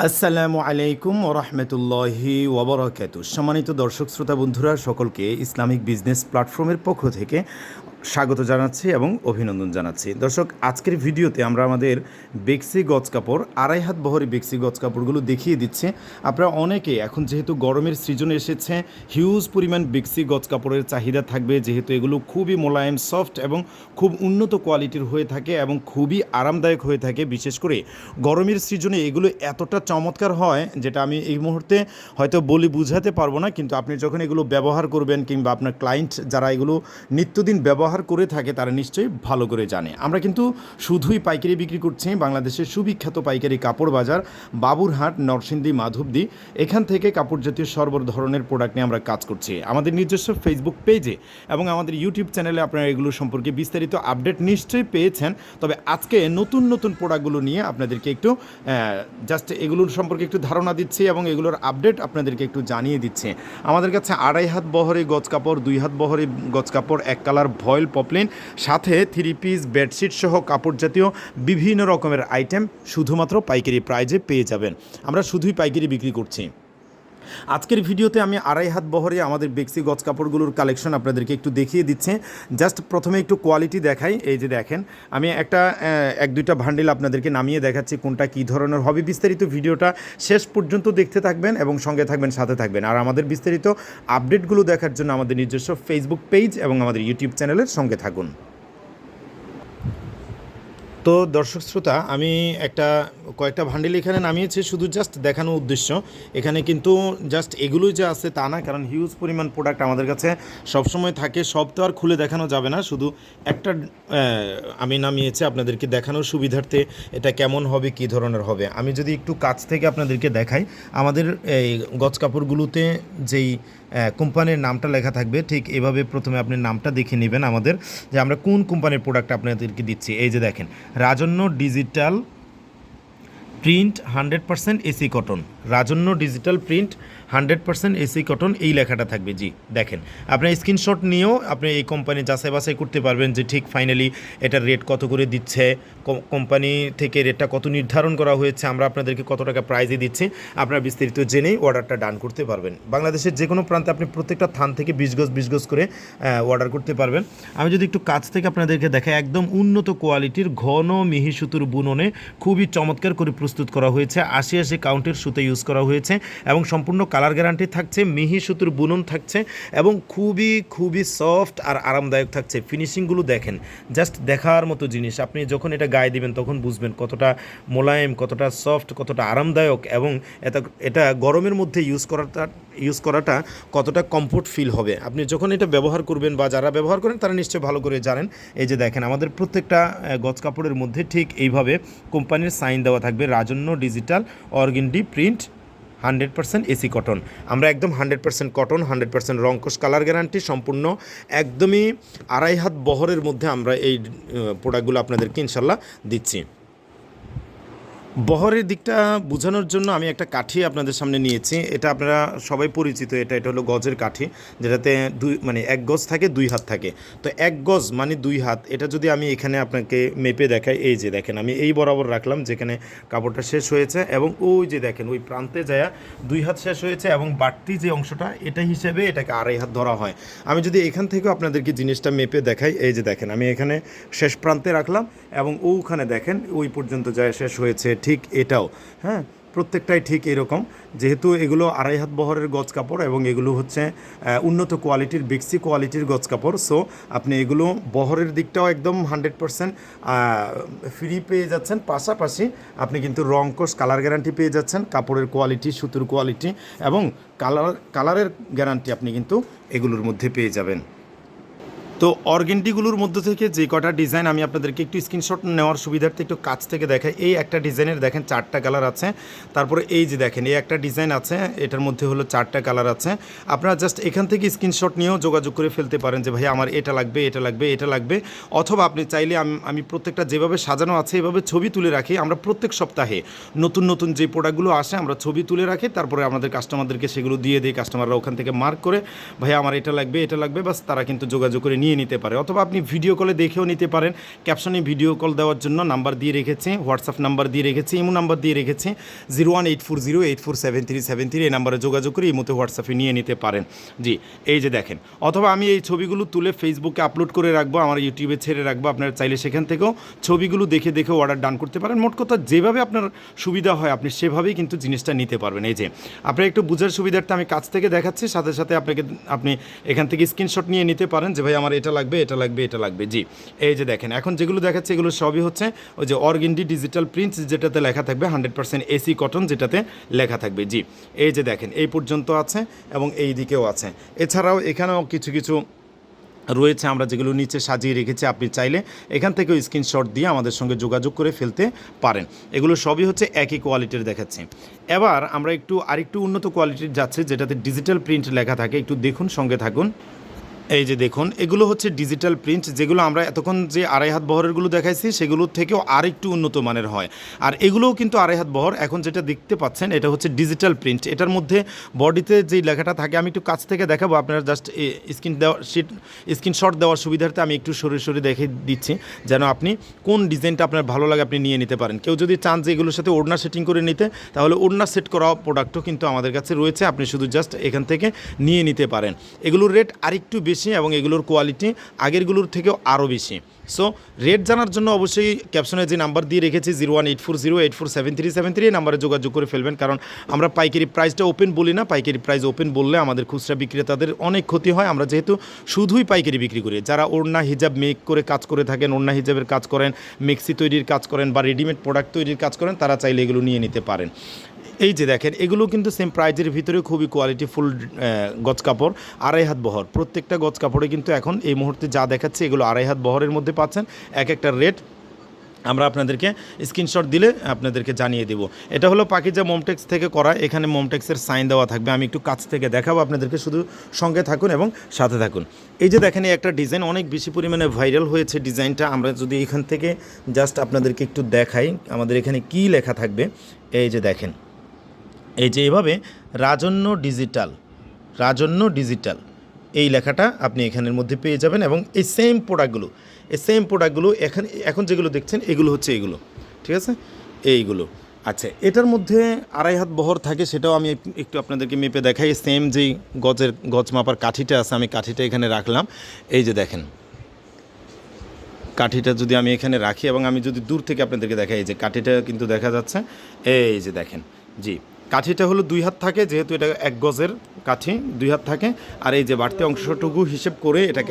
আসসালামু আলাইকুম ওরহমতুল্লাহি ওবরাকাতু সম্মানিত দর্শক শ্রোতা বন্ধুরা সকলকে ইসলামিক বিজনেস প্ল্যাটফর্মের পক্ষ থেকে স্বাগত জানাচ্ছি এবং অভিনন্দন জানাচ্ছি। দর্শক, আজকের ভিডিওতে আমরা আমাদের বেক্সি গজ কাপড়, আড়াই হাত বহরে বেক্সি গজ কাপড়গুলো দেখিয়ে দিচ্ছে। আপনারা অনেকে এখন যেহেতু গরমের সিজন এসেছে হিউজ পরিমাণ বেক্সি গজ কাপড়ের চাহিদা থাকবে, যেহেতু এগুলো খুবই মোলায়েম সফট এবং খুব উন্নত কোয়ালিটির হয়ে থাকে এবং খুবই আরামদায়ক হয়ে থাকে। বিশেষ করে গরমের সিজনে এগুলো এতটা চমৎকার হয় যেটা আমি এই মুহূর্তে হয়তো বলি বুঝাতে পারব না, কিন্তু আপনি যখন এগুলো ব্যবহার করবেন কিংবা আপনার ক্লায়েন্ট যারা এগুলো নিত্যদিন ব্যবহার করে থাকে তারা নিশ্চয়ই ভালো করে জানে। আমরা কিন্তু শুধুই পাইকারি বিক্রি করছি, বাংলাদেশের সুবিখ্যাত পাইকারি কাপড় বাজার, বাবুরহাট, নরসিংদী, মাধবদী। এখান থেকে কাপড় জাতীয় সর্ব ধরনের প্রোডাক্ট নিয়ে আমরা কাজ করছি। আমাদের নিজস্ব ফেসবুক পেজে এবং আমাদের ইউটিউব চ্যানেলে আপনারা এগুলো সম্পর্কে বিস্তারিত আপডেট নিশ্চয়ই পেয়েছেন। তবে আজকে নতুন নতুন প্রোডাক্টগুলো নিয়ে আপনাদেরকে একটু জাস্ট এগুলোর সম্পর্কে একটু ধারণা দিচ্ছি এবং এগুলোর আপডেট আপনাদেরকে একটু জানিয়ে দিচ্ছে। আমাদের কাছে আড়াই হাত বহরে গজ কাপড়, দুই হাত বহরে গজ কাপড়, এক কালার ভয়েল পপলিন, সাথে থ্রি পিস বেডশিট সহ কাপড় জাতীয় বিভিন্ন রকমের আইটেম শুধুমাত্র পাইকারি প্রাইজে পেয়ে যাবেন। আমরা শুধুই পাইকারি বিক্রি করছি। আজকের ভিডিওতে আমি আড়াই হাত বহরে আমাদের বেক্সি গজ কাপড়গুলোর কালেকশন আপনাদেরকে একটু দেখিয়ে দিচ্ছে। জাস্ট প্রথমে একটু কোয়ালিটি দেখাই, এই যে দেখেন। আমি একটা এক দুইটা ভান্ডিল আপনাদেরকে নামিয়ে দেখাচ্ছি কোনটা কী ধরনের হবে। বিস্তারিত ভিডিওটা শেষ পর্যন্ত দেখতে থাকবেন এবং সঙ্গে থাকবেন, সাথে থাকবেন। আর আমাদের বিস্তারিত আপডেটগুলো দেখার জন্য আমাদের নিজস্ব ফেসবুক পেজ এবং আমাদের ইউটিউব চ্যানেলের সঙ্গে থাকুন। তো দর্শক শ্রোতা, আমি একটা কয়েকটা ভান্ডিল এখানে নামিয়েছি, শুধু জাস্ট দেখানোর উদ্দেশ্য। এখানে কিন্তু জাস্ট এগুলোই যে আছে তা না, কারণ হিউজ পরিমাণ প্রোডাক্ট আমাদের কাছে সবসময় থাকে। সব তো আর খুলে দেখানো যাবে না, শুধু একটা আমি নামিয়েছি আপনাদেরকে দেখানোর সুবিধার্থে এটা কেমন হবে, কী ধরনের হবে। আমি যদি একটু কাছ থেকে আপনাদেরকে দেখাই, আমাদের এই গজ কাপড়গুলোতে যেই কোম্পানির নামটা লেখা থাকবে, ঠিক এভাবে প্রথমে আপনি নামটা দেখে নেবেন আমাদের যে আমরা কোন কোম্পানির প্রোডাক্ট আপনাদেরকে দিচ্ছি। এই যে দেখেন, Rajanya digital print hundred percent AC cotton Rajanya digital print hundred percent AC cotton এই লেখাটা থাকবে। জি, দেখেন আপনার স্ক্রিনশট নিয়েও আপনি এই কোম্পানি যাচাই বাছাই করতে পারবেন যে ঠিক ফাইনালি এটার রেট কত করে দিচ্ছে কোম্পানি থেকে রেটটা কত নির্ধারণ করা হয়েছে, আমরা আপনাদেরকে কত টাকা প্রাইজে দিচ্ছি, আপনারা বিস্তারিত জেনেই অর্ডারটা ডান করতে পারবেন। বাংলাদেশের যে কোনো প্রান্তে আপনি প্রত্যেকটা থান থেকে বিশ গজ বিশ গজ করে অর্ডার করতে পারবেন। আমি যদি একটু কাছ থেকে আপনাদেরকে দেখাই, একদম উন্নত কোয়ালিটির ঘন মিহি সুতুর বুননে খুবই চমৎকার করে প্রস্তুত করা হয়েছে। আশি আশি কাউন্টের সুতো ইউজ করা হয়েছে এবং সম্পূর্ণ কালার গ্যারান্টি থাকছে, মিহি সুতুর বুনন থাকছে এবং খুবই খুবই সফট আর আরামদায়ক থাকছে। ফিনিশিংগুলো দেখেন জাস্ট দেখার মতো জিনিস। আপনি যখন এটা গায়ে দিবেন, তখন বুঝবেন কতটা মোলায়েম, কতটা সফট কতটা আরামদায়ক এবং এটা এটা গরমের মধ্যে ইউজ করাটা ইউজ করাটা কতটা কমফোর্ট ফিল হবে। আপনি যখন এটা ব্যবহার করবেন বা যারা ব্যবহার করেন, তারা নিশ্চয়ই ভালো করে জানেন। এই যে দেখেন, আমাদের প্রত্যেকটা গজ কাপড়ের মধ্যে ঠিক এইভাবে কোম্পানির সাইন দেওয়া থাকবে, Rajanya digital organdy print hundred percent AC cotton. আমরা একদম hundred percent cotton, hundred percent রঙ্কশ colour guarantee সম্পূর্ণ, একদমই আড়াই হাত বহরের মধ্যে আমরা এই প্রোডাক্টগুলো আপনাদেরকে ইনশাল্লাহ দিচ্ছি। বহরের দিকটা বোঝানোর জন্য আমি একটা কাঠি আপনাদের সামনে নিয়েছি। এটা আপনারা সবাই পরিচিত, এটা এটা হলো গজের কাঠি, যেটাতে দুই মানে এক গজ থাকে, দুই হাত থাকে। তো এক গজ মানে দুই হাত, এটা যদি আমি এখানে আপনাকে মেপে দেখাই, এই যে দেখেন, আমি এই বরাবর রাখলাম, যেখানে কাপড়টা শেষ হয়েছে এবং ওই যে দেখেন, ওই প্রান্তে যায় দুই হাত শেষ হয়েছে এবং বাড়তি যে অংশটা, এটা হিসেবে এটাকে আড়াই হাত ধরা হয়। আমি যদি এখান থেকেও আপনাদেরকে জিনিসটা মেপে দেখাই, এই যে দেখেন, আমি এখানে শেষ প্রান্তে রাখলাম এবং ওখানে দেখেন, ওই পর্যন্ত যায় শেষ হয়েছে, ঠিক এটাও। হ্যাঁ প্রত্যেকটাই ঠিক এরকম। যেহেতু এগুলো আড়াই হাত বহরের গজ কাপড় এবং এগুলো হচ্ছে উন্নত কোয়ালিটির, বেক্সি কোয়ালিটির গজ কাপড়। সো আপনি এগুলো বহরের দিকটাও একদম হান্ড্রেড পারসেন্ট ফ্রি পেয়ে যাচ্ছেন। পাশাপাশি আপনি কিন্তু রং কোর্স কালার গ্যারান্টি পেয়ে যাচ্ছেন। কাপড়ের কোয়ালিটি সুতোর কোয়ালিটি এবং কালার কালারের গ্যারান্টি আপনি কিন্তু এগুলোর মধ্যে পেয়ে যাবেন। তো অর্গেন্টিগুলোর মধ্যে থেকে যে কটা ডিজাইন আমি আপনাদেরকে একটু স্ক্রিনশট নেওয়ার সুবিধার্থে একটু কাছ থেকে দেখাই। এই একটা ডিজাইনের দেখেন চারটা কালার আছে। তারপরে এই যে দেখেন, এই একটা ডিজাইন আছে, এটার মধ্যে হলো চারটা কালার আছে। আপনারা জাস্ট এখান থেকে স্ক্রিনশট নিয়েও যোগাযোগ করে ফেলতে পারেন যে, ভাই, আমার এটা লাগবে এটা লাগবে এটা লাগবে। অথবা আপনি চাইলে আমি- প্রত্যেকটা যেভাবে সাজানো আছে, এভাবে ছবি তুলে রাখি আমরা প্রত্যেক সপ্তাহে। নতুন নতুন যে প্রোডাক্টগুলো আসে, আমরা ছবি তুলে রাখি, তারপরে আমাদের কাস্টমারদেরকে সেগুলো দিয়ে দিই, কাস্টমাররা ওখান থেকে মার্ক করে, ভাই, আমার এটা লাগবে এটা লাগবে। বাস তারা কিন্তু যোগাযোগ করে নিয়ে নিয়ে নিতে পারে অথবা আপনি ভিডিও কলে দেখেও নিতে পারেন। ক্যাপশনে ভিডিও কল দেওয়ার জন্য নাম্বার দিয়ে রেখেছি হোয়াটসঅ্যাপ নাম্বার দিয়ে রেখেছি ইমো নাম্বার দিয়ে রেখেছি zero one eight four zero eight four seven three seven three এই নাম্বারে যোগাযোগ করে ইমোতে হোয়াটসঅ্যাপে নিয়ে নিতে পারেন। জি, এই যে দেখেন, অথবা আমি এই ছবিগুলো তুলে ফেসবুকে আপলোড করে রাখব, আমার ইউটিউবে ছেড়ে রাখব, আপনারা চাইলে সেখান থেকেও ছবিগুলো দেখে দেখে অর্ডার ডান করতে পারেন। মোট কথা যেভাবে আপনার সুবিধা হয় আপনি সেভাবেই কিন্তু জিনিসটা নিতে পারবেন। এই যে, আপনার একটু বোঝার সুবিধার্থে আমি কাছ থেকে দেখাচ্ছি, সাথে সাথে আপনাকে আপনি এখান থেকে স্ক্রিনশট নিয়ে নিতে পারেন যে, ভাই, আমার এটা লাগবে এটা লাগবে এটা লাগবে। জি, এই যে দেখেন, এখন যেগুলো দেখাচ্ছে, এগুলো সবই হচ্ছে ওই যে অর্গেন্ডি ডিজিটাল প্রিন্টস যেটাতে লেখা থাকবে, হান্ড্রেড পার্সেন্ট এসি কটন যেটাতে লেখা থাকবে। জি, এই যে দেখেন, এই পর্যন্ত আছে এবং এই দিকেও আছে। এছাড়াও এখানেও কিছু কিছু রয়েছে, আমরা যেগুলো নিচে সাজিয়ে রেখেছি, আপনি চাইলে এখান থেকেও স্ক্রিনশট দিয়ে আমাদের সঙ্গে যোগাযোগ করে ফেলতে পারেন। এগুলো সবই হচ্ছে একই কোয়ালিটির দেখাচ্ছে। এবার আমরা একটু আরেকটু উন্নত কোয়ালিটির যাচ্ছে, যেটাতে ডিজিটাল প্রিন্ট লেখা থাকে, একটু দেখুন, সঙ্গে থাকুন। এই যে দেখুন, এগুলো হচ্ছে ডিজিটাল প্রিন্ট যেগুলো আমরা এতক্ষণ যে আড়াই হাত বহরেরগুলো দেখাইছি, সেগুলোর থেকেও আরেকটু উন্নত মানের হয়। আর এগুলোও কিন্তু আড়াই হাত বহর, এখন যেটা দেখতে পাচ্ছেন, এটা হচ্ছে ডিজিটাল প্রিন্ট এটার মধ্যে বডিতে যে লেখাটা থাকে, আমি একটু কাছ থেকে দেখাবো, আপনারা জাস্ট স্ক্রিন দেওয়া শিট স্ক্রিনশট দেওয়ার সুবিধার্থে আমি একটু সরে সরে দেখে দিচ্ছি, যেন আপনি কোন ডিজাইনটা আপনার ভালো লাগে, আপনি নিয়ে নিতে পারেন। কেউ যদি চান যে এগুলোর সাথে ওড়না সেটিং করে নিতে, তাহলে ওড়না সেট করা প্রোডাক্টও কিন্তু আমাদের কাছে রয়েছে, আপনি শুধু জাস্ট এখান থেকে নিয়ে নিতে পারেন। এগুলোর রেট আরেকটু বেশি এবং এগুলোর কোয়ালিটি আগেরগুলোর থেকেও আরও বেশি। সো রেট জানার জন্য অবশ্যই ক্যাপশনে যে নাম্বার দিয়ে রেখেছি zero one eight four zero eight four seven three seven three এই নাম্বারে যোগাযোগ করে ফেলবেন, কারণ আমরা পাইকারি প্রাইসটা ওপেন বলি না। পাইকারি প্রাইস ওপেন বললে আমাদের খুচরা বিক্রেতাদের অনেক ক্ষতি হয়। আমরা যেহেতু শুধুই পাইকারি বিক্রি করি। যারা ওড়না, হিজাব মেক করে কাজ করে থাকেন, ওড়না হিজাবের কাজ করেন, মেক্সি তৈরির কাজ করেন বা রেডিমেড প্রোডাক্ট তৈরির কাজ করেন, তারা চাইলে এগুলো নিয়ে নিতে পারেন। এই যে দেখেন, এগুলো কিন্তু সেম প্রাইজের ভিতরে খুবই কোয়ালিটি ফুল গজ কাপড়, আড়াই হাত বহর। প্রত্যেকটা গজ কাপড়ে কিন্তু এখন এই মুহূর্তে যা দেখাচ্ছে, এগুলো আড়াই হাত বহরের মধ্যে পাচ্ছেন। এক একটা রেট আমরা আপনাদেরকে স্ক্রিনশট দিলে আপনাদেরকে জানিয়ে দেব। এটা হলো পাকিজা মোমটেক্স থেকে করা। এখানে মোমটেক্সের সাইন দেওয়া থাকবে। আমি একটু কাছ থেকে দেখাবো। আপনাদেরকে শুধু সঙ্গে থাকুন এবং সাথে থাকুন। এই যে দেখেন, এই একটা ডিজাইন অনেক বেশি পরিমাণে ভাইরাল হয়েছে ডিজাইনটা আমরা যদি এখান থেকে জাস্ট আপনাদেরকে একটু দেখাই, আমাদের এখানে কি লেখা থাকবে? এই যে দেখেন। এই যে এভাবে রাজন্য ডিজিটাল রাজন্য ডিজিটাল এই লেখাটা আপনি এখানের মধ্যে পেয়ে যাবেন এবং এই সেম প্রোডাক্টগুলো এই সেম প্রোডাক্টগুলো এখন এখন যেগুলো দেখছেন, এগুলো হচ্ছে এইগুলো ঠিক আছে? এইগুলো। আচ্ছা এটার মধ্যে আড়াই হাত বহর থাকে, সেটাও আমি একটু- একটু আপনাদেরকে মেপে দেখাই। সেম যেই গজের, গজ মাপার কাঠিটা আছে, আমি কাঠিটা এখানে রাখলাম। এই যে দেখেন। কাঠিটা যদি আমি এখানে রাখি এবং আমি যদি দূর থেকে আপনাদেরকে দেখাই, এই যে কাঠিটা কিন্তু দেখা যাচ্ছে। এই যে দেখেন, জি। কাঠিটা হলো দুই হাত থাকে, যেহেতু এটা এক গজের কাঠি, দুই হাত থাকে। আর এই যে বাড়তি অংশটুকু হিসেব করে এটাকে